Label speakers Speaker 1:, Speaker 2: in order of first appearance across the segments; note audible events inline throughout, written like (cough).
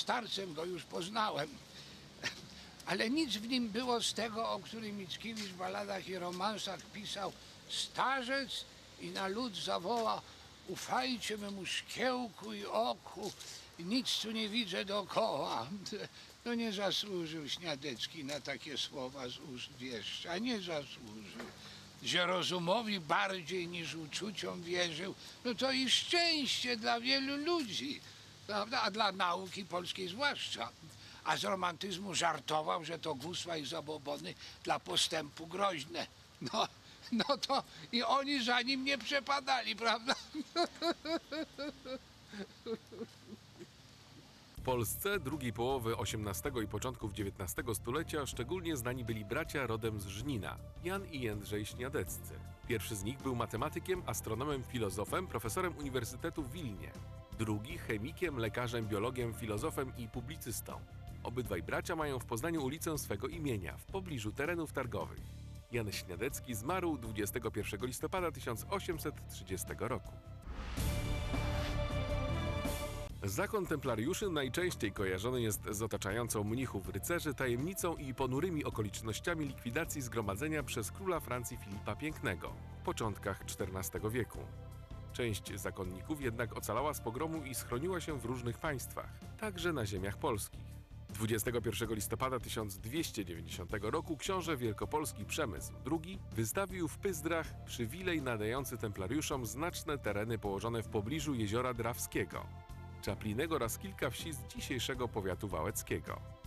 Speaker 1: starcem go już poznałem. (laughs) Ale nic w nim było z tego, o którym Mickiewicz w baladach i romansach pisał. Starzec i na lud zawoła ufajcie memu szkiełku i oku, nic tu nie widzę dookoła. (laughs) No nie zasłużył Śniadecki na takie słowa z ust wieszcza, nie zasłużył. Że rozumowi bardziej niż uczuciom wierzył, no to i szczęście dla wielu ludzi, prawda? A dla nauki polskiej zwłaszcza. A z romantyzmu żartował, że to gusła i zabobony dla postępu groźne. No, no to i oni za nim nie przepadali, prawda?
Speaker 2: W Polsce drugiej połowy XVIII i początków XIX stulecia szczególnie znani byli bracia rodem z Żnina, Jan i Jędrzej Śniadeccy. Pierwszy z nich był matematykiem, astronomem, filozofem, profesorem Uniwersytetu w Wilnie. Drugi chemikiem, lekarzem, biologiem, filozofem i publicystą. Obydwaj bracia mają w Poznaniu ulicę swego imienia, w pobliżu terenów targowych. Jan Śniadecki zmarł 21 listopada 1830 roku. Zakon templariuszy najczęściej kojarzony jest z otaczającą mnichów rycerzy tajemnicą i ponurymi okolicznościami likwidacji zgromadzenia przez króla Francji Filipa Pięknego w początkach XIV wieku. Część zakonników jednak ocalała z pogromu i schroniła się w różnych państwach, także na ziemiach polskich. 21 listopada 1290 roku książę wielkopolski Przemysł II wystawił w Pyzdrach przywilej nadający templariuszom znaczne tereny położone w pobliżu jeziora Drawskiego, Czaplinego oraz kilka wsi z dzisiejszego powiatu wałeckiego.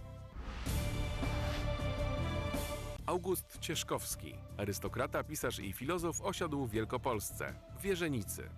Speaker 2: August Cieszkowski, arystokrata, pisarz i filozof, osiadł w Wielkopolsce, w Wierzenicy.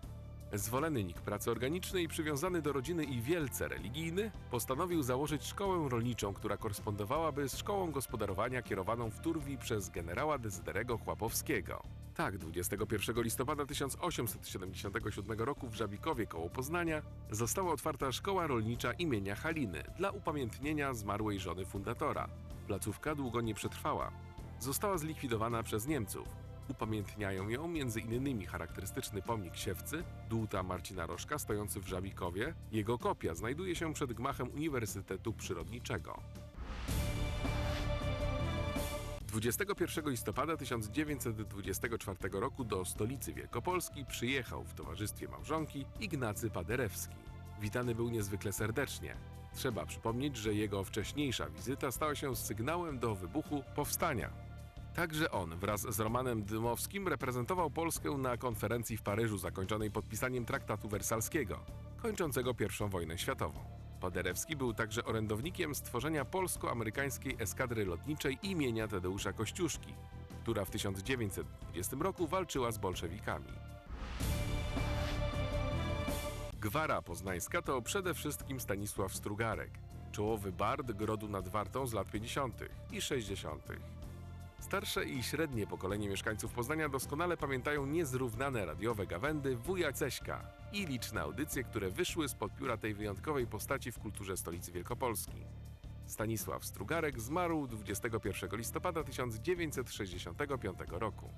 Speaker 2: Zwolennik pracy organicznej przywiązany do rodziny i wielce religijny, postanowił założyć szkołę rolniczą, która korespondowałaby z szkołą gospodarowania kierowaną w Turwi przez generała Dezyderego Chłapowskiego. Tak, 21 listopada 1877 roku w Żabikowie koło Poznania została otwarta szkoła rolnicza imienia Haliny dla upamiętnienia zmarłej żony fundatora. Placówka długo nie przetrwała. Została zlikwidowana przez Niemców. Upamiętniają ją m.in. charakterystyczny pomnik siewcy, dłuta Marcina Rożka stojący w Żabikowie. Jego kopia znajduje się przed gmachem Uniwersytetu Przyrodniczego. 21 listopada 1924 roku do stolicy Wielkopolski przyjechał w towarzystwie małżonki Ignacy Paderewski. Witany był niezwykle serdecznie. Trzeba przypomnieć, że jego wcześniejsza wizyta stała się sygnałem do wybuchu powstania. Także on wraz z Romanem Dymowskim reprezentował Polskę na konferencji w Paryżu zakończonej podpisaniem traktatu wersalskiego, kończącego I wojnę światową. Paderewski był także orędownikiem stworzenia polsko-amerykańskiej eskadry lotniczej imienia Tadeusza Kościuszki, która w 1920 roku walczyła z bolszewikami. Gwara poznańska to przede wszystkim Stanisław Strugarek, czołowy bard grodu nad Wartą z lat 50. i 60. Starsze i średnie pokolenie mieszkańców Poznania doskonale pamiętają niezrównane radiowe gawędy wuja Ceśka i liczne audycje, które wyszły spod pióra tej wyjątkowej postaci w kulturze stolicy Wielkopolski. Stanisław Strugarek zmarł 21 listopada 1965 roku.